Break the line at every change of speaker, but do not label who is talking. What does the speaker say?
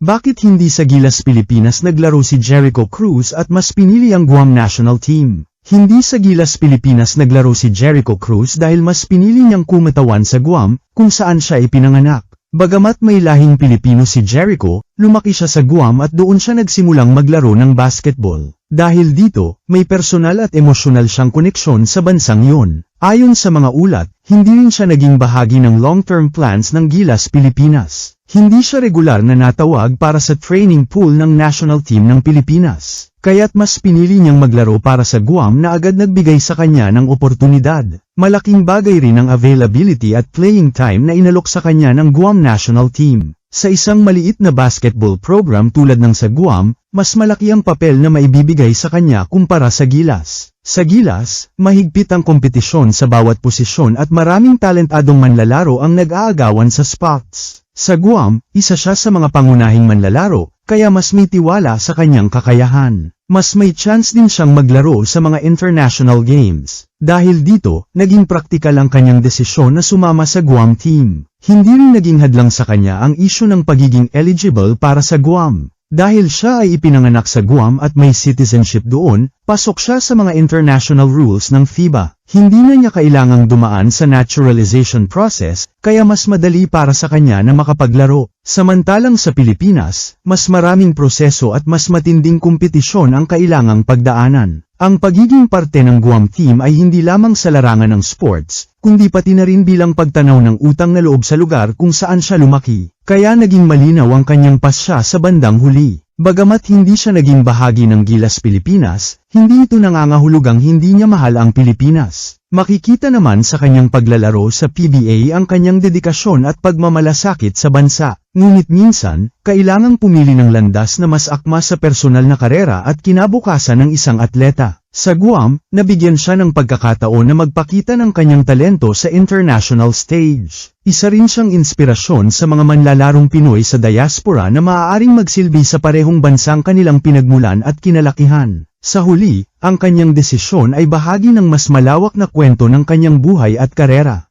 Bakit hindi sa Gilas Pilipinas naglaro si Jericho Cruz at mas pinili ang Guam national team? Hindi sa Gilas Pilipinas naglaro si Jericho Cruz dahil mas pinili niyang kumatawan sa Guam, kung saan siya ipinanganak. Bagamat may lahing Pilipino si Jericho, lumaki siya sa Guam at doon siya nagsimulang maglaro ng basketball. Dahil dito, may personal at emosyonal siyang koneksyon sa bansang yon. Ayon sa mga ulat, hindi rin siya naging bahagi ng long-term plans ng Gilas Pilipinas. Hindi siya regular na natawag para sa training pool ng national team ng Pilipinas. Kaya't mas pinili niyang maglaro para sa Guam na agad nagbigay sa kanya ng oportunidad. Malaking bagay rin ang availability at playing time na inalok sa kanya ng Guam national team. Sa isang maliit na basketball program tulad ng sa Guam, mas malaki ang papel na maibibigay sa kanya kumpara sa Gilas. Sa Gilas, mahigpit ang kompetisyon sa bawat posisyon at maraming talentadong manlalaro ang nag-aagawan sa spots. Sa Guam, isa siya sa mga pangunahing manlalaro, kaya mas may tiwala sa kanyang kakayahan. Mas may chance din siyang maglaro sa mga international games. Dahil dito, naging praktikal ang kanyang desisyon na sumama sa Guam team. Hindi rin naging hadlang sa kanya ang isyu ng pagiging eligible para sa Guam. Dahil siya ay ipinanganak sa Guam at may citizenship doon, pasok siya sa mga international rules ng FIBA. Hindi na niya kailangang dumaan sa naturalization process, kaya mas madali para sa kanya na makapaglaro. Samantalang sa Pilipinas, mas maraming proseso at mas matinding kompetisyon ang kailangang pagdaanan. Ang pagiging parte ng Guam team ay hindi lamang sa larangan ng sports, kundi pati na rin bilang pagtanaw ng utang na loob sa lugar kung saan siya lumaki. Kaya naging malinaw ang kanyang pasya sa bandang huli. Bagamat hindi siya naging bahagi ng Gilas Pilipinas, hindi ito nangangahulugang hindi niya mahal ang Pilipinas. Makikita naman sa kanyang paglalaro sa PBA ang kanyang dedikasyon at pagmamalasakit sa bansa. Ngunit minsan, kailangang pumili ng landas na mas akma sa personal na karera at kinabukasan ng isang atleta. Sa Guam, nabigyan siya ng pagkakataon na magpakita ng kanyang talento sa international stage. Isa rin siyang inspirasyon sa mga manlalarong Pinoy sa diaspora na maaaring magsilbi sa parehong bansang kanilang pinagmulan at kinalakihan. Sa huli, ang kanyang desisyon ay bahagi ng mas malawak na kwento ng kanyang buhay at karera.